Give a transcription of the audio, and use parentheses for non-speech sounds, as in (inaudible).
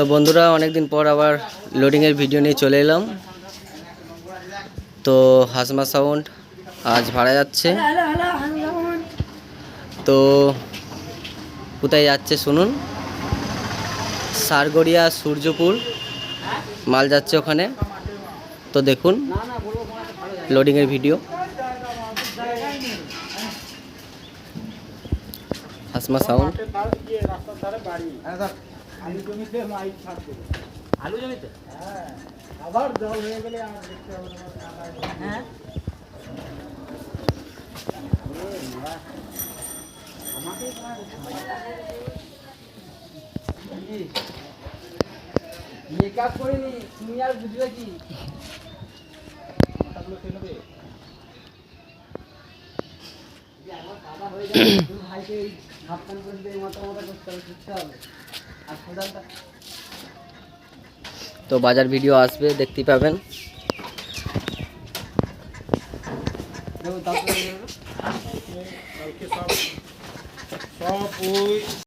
তো বন্ধুরা, অনেকদিন পর আবার লোডিংয়ের ভিডিও নিয়ে চলে এলাম। তো হাসমা সাউন্ড আজ ভাড়া যাচ্ছে। তো কোথায় যাচ্ছে শুনুন। সারগড়িয়া সূর্যপুর, মাল যাচ্ছে ওখানে। তো দেখুন লোডিংয়ের ভিডিও হাসমা সাউন্ড আলু জমিতে আবার জল হয়ে গেলে আর দেখতে হবে হ্যাঁ। মেকআপ করিনি তুমি আর বুঝবে কি? হয়ে (coughs) ভাইকে হাফ প্যান্ট দিয়ে মাথা মাথা করতে হবে শিখতে হবে। তো বাজার ভিডিও আসবে দেখতে পাবেন দেখো তারপরে কালকে সব সব ওই